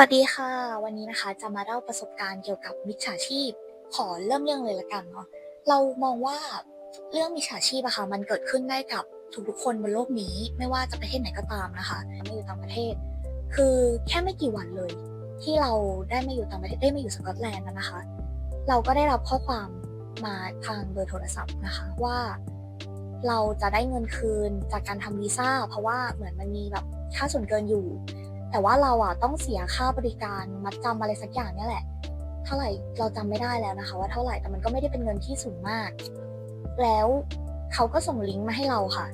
วัสดีค่ะ วันนี้นะคะจะมาเล่าประสบการณ์เกี่ยวกับมิจฉาชีพ ขอเริ่มเรื่องเลยละกันเนาะเรามองว่าเรื่องมิจฉาชีพอะค่ะมันเกิดขึ้นได้กับทุกๆคนบนโลกนี้ ไม่ว่าจะประเทศไหนก็ตามนะคะไม่อยู่ต่างประเทศ คือแค่ไม่กี่วันเลย ที่เราได้มาอยู่ต่างประเทศได้มาอยู่สกอตแลนด์นะคะ เราก็ได้รับข้อความมาทางเบอร์โทรศัพท์นะคะว่า เราจะได้เงินคืนจากการทำวีซ่าเพราะว่าเหมือนมันมีแบบค่าส่วนเกินอยู่ แต่ว่าเราอะต้องเสียค่าบริการมัดจำอะไรสักอย่างเนี่ยแหละ เท่าไหร่เราจำไม่ได้แล้วนะคะ ว่าเท่าไหร่แต่มันก็ไม่ได้เป็นเงินที่สูงมาก แล้วเขาก็ส่งลิงก์มาให้เราค่ะ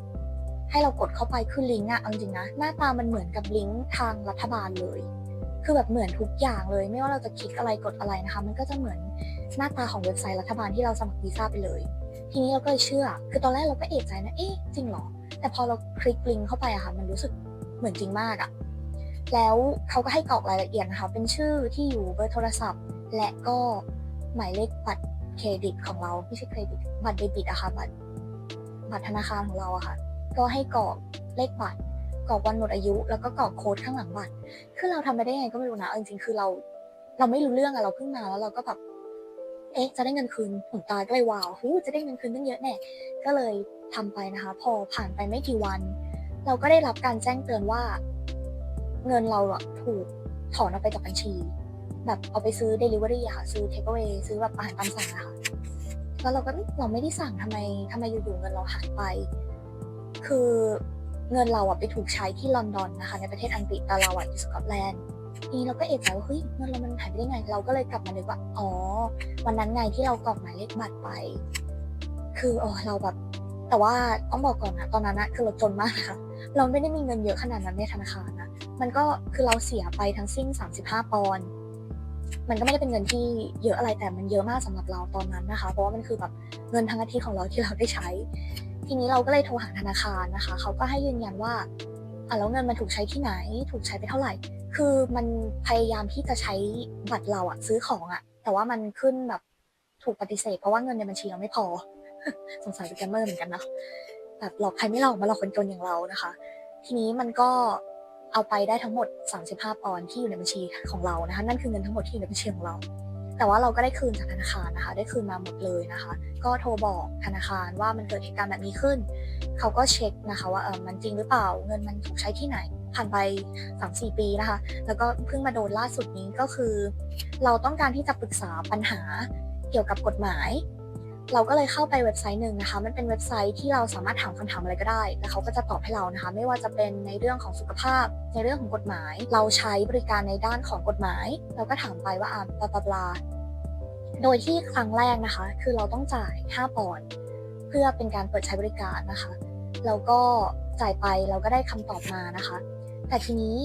ให้เรากดเข้าไปคือลิงก์อะเอาจริงนะหน้าตามันเหมือนกับลิงก์ทางรัฐบาลเลย คือแบบเหมือนทุกอย่างเลย ไม่ว่าเราจะคลิกอะไรกดอะไรนะคะ มันก็จะเหมือนหน้าตาของเว็บไซต์รัฐบาลที่เราสมัครวีซ่าไปเลย ทีนี้เราก็เลยเชื่อ คือตอนแรกเราก็เอะใจนะเอ๊ะจริงเหรอแต่พอเราคลิกลิงก์เข้าไปอะค่ะ มันรู้สึกเหมือนจริงมากอะ แล้วเขาก็ให้กรอกรายละเอียดนะคะเป็นชื่อที่อยู่เบอร์โทรศัพท์ และก็หมายเลขบัตรเครดิตของเราไม่ใช่เครดิตบัตรเดบิตอะค่ะบัตรบัตรธนาคารของเราอะค่ะ ก็ให้กรอกเลขบัตรกรอกวันหมดอายุ แล้วก็กรอกโค้ดข้างหลังบัตรคือเราทำไปได้ยังไงก็ไม่รู้นะเอาจริงๆคือเรา เราไม่รู้เรื่องอะเราเพิ่งมาแล้วเราก็แบบเอ๊ะจะได้เงินคืนถึงตายก็เลยว้าวหูจะได้เงินคืนตั้งเยอะแน่ก็เลยทำไปนะคะ พอผ่านไปไม่กี่วัน เราก็ได้รับการแจ้งเตือนว่า เงินเราอะถูกถอนออกไปจากบัญชี แบบเอาไปซื้อ Delivery อะค่ะ ซื้อ Take away ซื้อแบบอาหารตามสั่งอะค่ะ แล้วเราก็เราไม่ได้สั่งทำไมทำไมอยู่ๆเงินเราหายไป คือเงินเราอะไปถูกใช้ที่ลอนดอนนะคะ ในประเทศอังกฤษแต่เราอะอยู่สกอตแลนด์ทีนี้เราก็เอะใจว่าเฮ้ยเงินเรามันหายไปได้ไง เราก็เลยกลับมานึกว่าอ๋อ วันนั้นไงที่เรากรอกหมายเลขบัตรไป คืออ๋อเราแบบ แต่ว่าต้องบอกก่อนนะตอนนั้นนะคือเราจนมากนะคะเราไม่ได้มีเงินเยอะขนาดนั้นในธนาคารนะ มันก็คือเราเสียไปทั้งสิ้น 35 ปอนด์มันก็ไม่ได้เป็นเงินที่เยอะอะไรแต่มันเยอะมากสำหรับเราตอนนั้นนะคะ เพราะว่ามันคือแบบเงินทั้งอาทิตย์ของเราที่เราได้ใช้ ทีนี้เราก็เลยโทรหาธนาคารนะคะ เขาก็ให้ยืนยันว่าอะแล้วเงินมันถูกใช้ที่ไหน ถูกใช้ไปเท่าไหร่ คือมันพยายามที่จะใช้บัตรเราอะซื้อของอะแต่ว่ามันขึ้นแบบถูกปฏิเสธ เพราะว่าเงินในบัญชีเราไม่พอ สงสัยเป็นแกมเมอร์เหมือนกันนะแบบหลอกใครไม่หลอกมาหลอกคนจนอย่างเรานะคะ ทีนี้มันก็ เอาไปได้ทั้งหมด 35 ปอนด์ที่อยู่ในบัญชีของเรานะคะ นั่นคือเงินทั้งหมดที่อยู่ในบัญชีของเรา แต่ว่าเราก็ได้คืนจากธนาคารนะคะ ได้คืนมาหมดเลยนะคะ ก็โทรบอกธนาคารว่ามันเกิดเหตุการณ์แบบนี้ขึ้น เขาก็เช็คนะคะว่าเออมันจริงหรือเปล่า เงินมันถูกใช้ที่ไหน ผ่านไป 3-4 ปีนะคะ แล้วก็เพิ่งมาโดนล่าสุดนี้ก็คือ เราต้องการที่จะปรึกษาปัญหาเกี่ยวกับกฎหมาย เราก็เลยเข้าไปเว็บไซต์หนึ่งนะคะ มันเป็นเว็บไซต์ที่เราสามารถถามคำถามอะไรก็ได้ แล้วเขาก็จะตอบให้เรานะคะ ไม่ว่าจะเป็นในเรื่องของสุขภาพ ในเรื่องของกฎหมาย เราใช้บริการในด้านของกฎหมาย เราก็ถามไปว่าอ่าบลาบลาบลาโดยที่ครั้งแรกนะคะ คือเราต้องจ่าย 5 ปอนด์เพื่อเป็นการเปิดใช้บริการนะคะ แล้วก็จ่ายไปเราก็ได้คำตอบมานะคะ แต่ทีนี้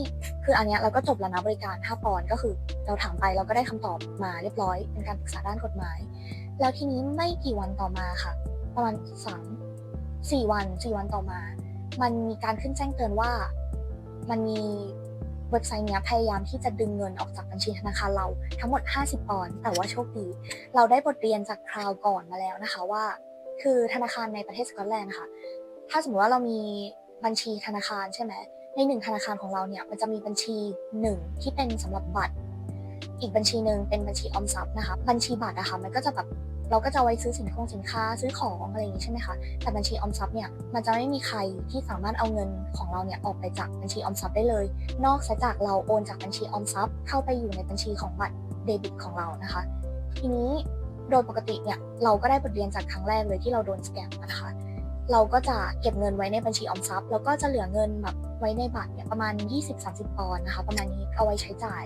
คืออันเนี้ยเราก็จบแล้วนะบริการ 5 ปอนด์ก็คือ เราถามไปเราก็ได้คำตอบมาเรียบร้อย เป็นการปรึกษาด้านกฎหมาย แล้วทีนี้ไม่กี่วันต่อมาค่ะ ประมาณสามสี่วันสี่วันต่อมา มันมีการขึ้นแจ้งเตือนว่า มันมีเว็บไซต์เนี้ยพยายามที่จะดึงเงินออกจากบัญชีธนาคารเราทั้งหมด 50 ปอนด์แต่ว่าโชคดี เราได้บทเรียนจากคราวก่อนมาแล้วนะคะว่า คือธนาคารในประเทศสกอตแลนด์ค่ะถ้าสมมติว่าเรามีบัญชีธนาคารใช่ไหมในหนึ่งธนาคารของเราเนี่ยมันจะมีบัญชีหนึ่งที่เป็นสำหรับบัตร อีกบัญชีหนึ่งเป็นบัญชีออมทรัพย์นะคะ บัญชีบัตรอะคะมันก็จะแบบเราก็จะไว้ซื้อสินคงสินค้าซื้อของอะไรอย่างนี้ใช่ไหมคะ แต่บัญชีออมทรัพย์เนี่ยมันจะไม่มีใครที่สามารถเอาเงินของเราเนี่ยออกไปจากบัญชีออมทรัพย์ได้เลย นอกจากเราโอนจากบัญชีออมทรัพย์ เข้าไปอยู่ในบัญชีของบัตรเดบิตของเรานะคะ ทีนี้โดยปกติเนี่ยเราก็ได้บทเรียนจากครั้งแรกเลยที่เราโดนสแกมนะคะ เราก็จะเก็บเงินไว้ในบัญชีออมทรัพย์แล้วก็จะเหลือเงินแบบไว้ในบัตรเนี่ยประมาณ 20-30ปอนด์นะคะ ประมาณนี้เอาไว้ใช้จ่าย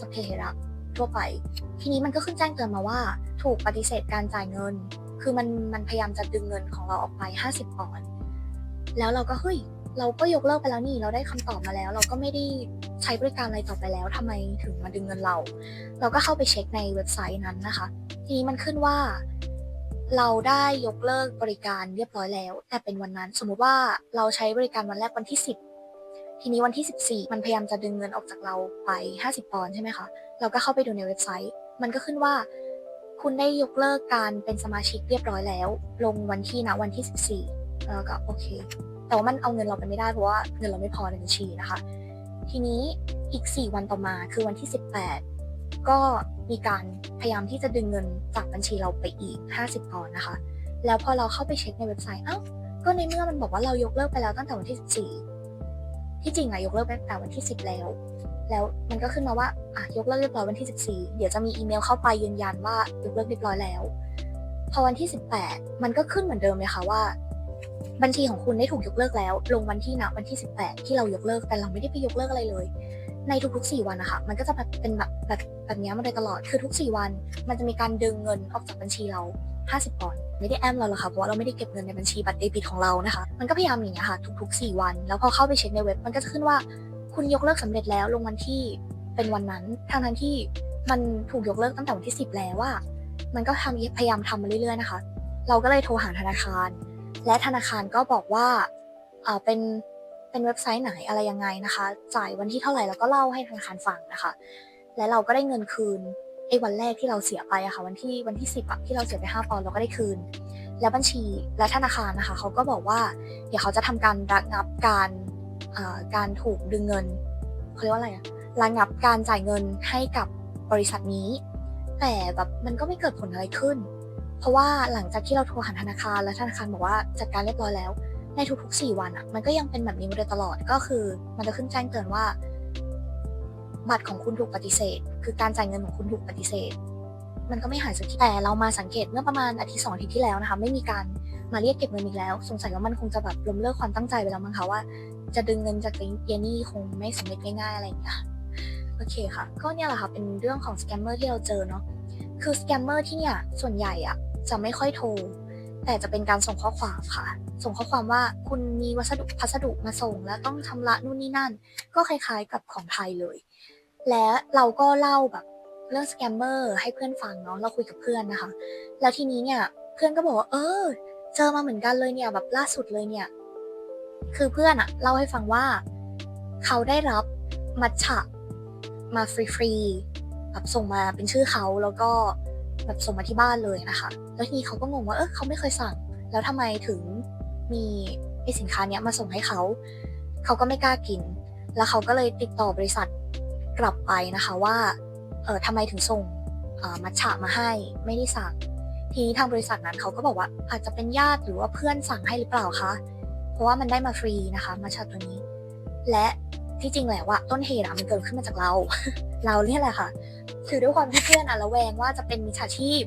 สเปเหระทั่วไป ทีนี้มันก็ขึ้นแจ้งเตือนมาว่า ถูกปฏิเสธการจ่ายเงิน คือมันมันพยายามจะดึงเงินของเราออกไป 50ปอนด์แล้วเราก็เฮ้ยเราก็ยกเลิกไปแล้วนี่เราได้คำตอบมาแล้ว เราก็ไม่ได้ใช้บริการอะไรต่อไปแล้วทำไมถึงมาดึงเงินเรา เราก็เข้าไปเช็คในเว็บไซต์นั้นนะคะ ทีนี้มันขึ้นว่า เราได้ยกเลิกบริการเรียบร้อยแล้ว แต่เป็นวันนั้น สมมุติว่าเราใช้บริการวันแรกวันที่ 10 ทีนี้วันที่ 14 มันพยายามจะดึงเงินออกจากเราไป 50ปอนด์ใช่ไหมคะ เราก็เข้าไปดูในเว็บไซต์ มันก็ขึ้นว่า คุณได้ยกเลิกการเป็นสมาชิกเรียบร้อยแล้ว ลงวันที่นะวันที่ 14แล้วก็โอเค แต่ว่ามันเอาเงินเราไปไม่ได้เพราะว่าเงินเราไม่พอในบัญชีนะคะ ทีนี้อีก 4 วันต่อมาคือวันที่ 18 ก็มีการพยายามที่จะดึงเงินจากบัญชีเราไปอีก 50ปอนด์นะคะ แล้วพอเราเข้าไปเช็คในเว็บไซต์ เอ้า ก็ในเมื่อมันบอกว่าเรายกเลิกไปแล้วตั้งแต่วันที่ 14 ที่จริงอะยกเลิกไปตั้งแต่วันที่ 10 แล้ว แล้วมันก็ขึ้นมาว่าอะยกเลิกเรียบร้อยวันที่ 14 เดี๋ยวจะมีอีเมลเข้าไปยืนยันว่ายกเลิกเรียบร้อยแล้ว พอวันที่ 18 มันก็ขึ้นเหมือนเดิมเลยค่ะว่า บัญชีของคุณได้ถูกยกเลิกแล้ว ลงวันที่นะวันที่ 18 ที่เรายกเลิกแต่เราไม่ได้ไปยกเลิกอะไรเลย ในทุกๆ 4 วันนะคะมันก็จะแบบเป็นแบบแบบแบบนี้มาโดยตลอดคือทุก 4 วัน มันจะมีการดึงเงินออกจากบัญชีเรา 50ปอนด์ไม่ได้แอมเราหรอกค่ะเพราะว่าเราไม่ได้เก็บเงินในบัญชีบัตรเดบิตของเรานะคะมันก็พยายามอย่างนี้ยค่ะทุก ๆ 4 วัน แล้วพอเข้าไปเช็คในเว็บมันก็จะขึ้นว่า คุณยกเลิกสำเร็จแล้วลงวันที่เป็นวันนั้นทั้งทั้งๆที่มันถูกยกเลิกตั้งแต่วันที่ 10 แล้วว่า มันก็ทำพยายามทำมาเรื่อยๆนะคะ เราก็เลยโทรหาธนาคาร และธนาคารก็บอกว่าอ่อเป็นเป็นเว็บไซต์ไหนอะไรยังไงนะคะ จ่ายวันที่เท่าไหร่แล้วก็เล่าให้ธนาคารฟังนะคะ และเราก็ได้เงินคืน ไอ้วันแรกที่เราเสียไปอะค่ะ วันที่วันที่สิบอะที่เราเสียไป5ปอนด์เราก็ได้คืน แล้วบัญชีและธนาคารนะคะเขาก็บอกว่า เดี๋ยวเขาจะทำการระงับการการถูกดึงเงินเขาเรียกว่าอะไรอะระงับการจ่ายเงินให้กับบริษัทนี้ แต่แบบมันก็ไม่เกิดผลอะไรขึ้น เพราะว่าหลังจากที่เราโทรหาธนาคารแล้วธนาคารบอกว่าจัดการเรียบร้อยแล้ว ในทุกๆ 4 วันอะมันก็ยังเป็นแบบนี้มาโดยตลอดก็คือ มันจะขึ้นแจ้งเตือนว่า บัตรของคุณถูกปฏิเสธ คือการจ่ายเงินของคุณถูกปฏิเสธ มันก็ไม่หายสักทีแต่เรามาสังเกตเมื่อประมาณอาทิตย์สองอาทิตย์ที่แล้วนะคะไม่มีการมาเรียกเก็บเงินอีกแล้ว สงสัยว่ามันคงจะแบบล้มเลิกความตั้งใจไปแล้วมั้งคะว่า จะดึงเงินจากเยนนี่คงไม่สำเร็จง่ายๆอะไรอย่างเงี้ยโอเคค่ะ ก็เนี่ยแหละค่ะเป็นเรื่องของสแกมเมอร์ที่เราเจอเนาะคือสแกมเมอร์ที่เนี่ยส่วนใหญ่อะจะไม่ค่อยโทร แต่จะเป็นการส่งข้อความค่ะ ส่งข้อความว่าคุณมีวัสดุพัสดุมาส่ง แล้วต้องชำระนู่นนี่นั่น ก็คล้ายๆกับของไทยเลย และเราก็เล่าแบบเรื่องสแกมเมอร์ให้เพื่อนฟังเนาะเราคุยกับเพื่อนนะคะ แล้วทีนี้เนี่ยเพื่อนก็บอกว่าเออ เจอมาเหมือนกันเลยเนี่ยแบบล่าสุดเลยเนี่ย คือเพื่อนอะเล่าให้ฟังว่า เขาได้รับมัทฉะมาฟรีๆแบบส่งมาเป็นชื่อเขาแล้วก็ แบบส่งมาที่บ้านเลยนะคะ แล้วทีนี้เขาก็งงว่าเออเขาไม่เคยสั่ง แล้วทำไมถึงมีไอสินค้าเนี้ยมาส่งให้เขา เขาก็ไม่กล้ากิน แล้วเขาก็เลยติดต่อบริษัทกลับไปนะคะว่าเออทำไมถึงส่งมัทฉะมาให้ไม่ได้สั่ง ทีนี้ทางบริษัทนั้นเขาก็บอกว่าอาจจะเป็นญาติหรือว่าเพื่อนสั่งให้หรือเปล่าคะเพราะว่ามันได้มาฟรีนะคะมัทฉะตัวนี้ และที่จริงแล้วอะต้นเหตุมันเกิดขึ้นมาจากเรา เราเนี่ยแหละค่ะคือด้วยความที่เพื่อนอะระแวงว่าจะเป็นมิจฉาชีพ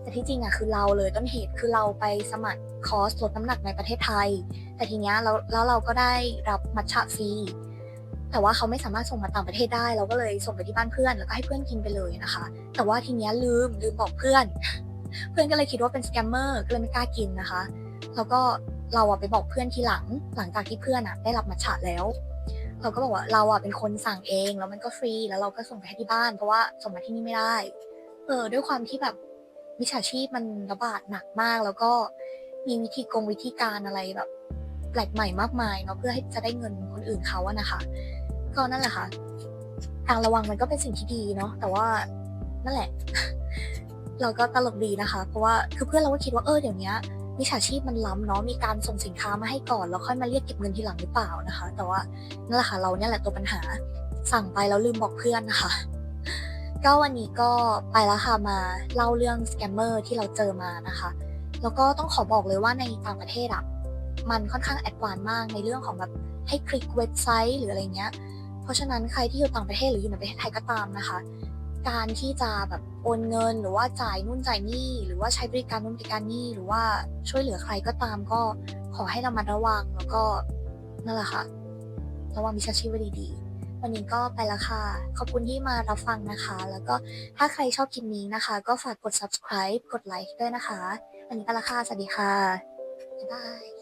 แต่ที่จริงอะคือเราเลยต้นเหตุคือเราไปสมัครคอร์สลดน้ำหนักในประเทศไทย แต่ทีเนี้ยเราแล้วเราก็ได้รับมัทฉะฟรีแต่ว่าเขาไม่สามารถส่งมาต่างประเทศได้ เราก็เลยส่งไปที่บ้านเพื่อนแล้วก็ให้เพื่อนกินไปเลยนะคะ แต่ว่าทีเนี้ยลืมลืมบอกเพื่อน เพื่อนก็เลยคิดว่าเป็นสแกมเมอร์ก็เลยไม่กล้ากินนะคะ แล้วก็เราอะไปบอกเพื่อนทีหลังหลังจากที่เพื่อนอะได้รับมัทฉะแล้ว เราก็บอกว่าเราอะเป็นคนสั่งเอง แล้วมันก็ฟรีแล้วเราก็ส่งไปให้ที่บ้าน เพราะว่าส่งมาที่นี่ไม่ได้ เออ ด้วยความที่แบบมิจฉาชีพมันระบาดหนักมาก แล้วก็มีวิธีกงวิธีการอะไรแบบแปลกใหม่มากมายเนาะเพื่อให้จะได้เงินคนอื่นเขาอะนะคะ ก็นั่นแหละค่ะการระวังมันก็เป็นสิ่งที่ดีเนาะแต่ว่านั่นแหละ เราก็ตลกดีนะคะ เพราะว่าคือเพื่อนเราก็คิดว่าเออเดี๋ยวนี้ มิจฉาชีพมันล้ำเนาะมีการส่งสินค้ามาให้ก่อนแล้วค่อยมาเรียกเก็บเงินทีหลังหรือเปล่านะคะ แต่ว่านั่นแหละค่ะเราเนี่ยแหละตัวปัญหาสั่งไปแล้วลืมบอกเพื่อนนะคะ ก็วันนี้ก็ไปแล้วค่ะมาเล่าเรื่องสแกมเมอร์ที่เราเจอมานะคะ แล้วก็ต้องขอบอกเลยว่าในต่างประเทศอะมันค่อนข้างแอดวานมากในเรื่องของแบบให้คลิกเว็บไซต์หรืออะไรเงี้ย เพราะฉะนั้นใครที่อยู่ต่างประเทศหรืออยู่ในประเทศไทยก็ตามนะคะ การที่จะแบบโอนเงินหรือว่าจ่ายนู่นจ่ายนี่ หรือว่าใช้บริการนู่นบริการนี่หรือว่าช่วยเหลือใครก็ตามก็ขอให้เระมัดระวังแล้วก็นั่นแหละค่ะระวังมิจฉาชีพไว้ดีๆวันนี้ก็ไปแล้วค่ะ ขอบคุณที่มารับฟังนะคะ แล้วก็ถ้าใครชอบคลิปนี้นะคะ ก็ฝากกด subscribe กดไลค์ด้วยนะคะ วันนี้ไปแล้วค่ะสวัสดีค่ะบ๊ายบาย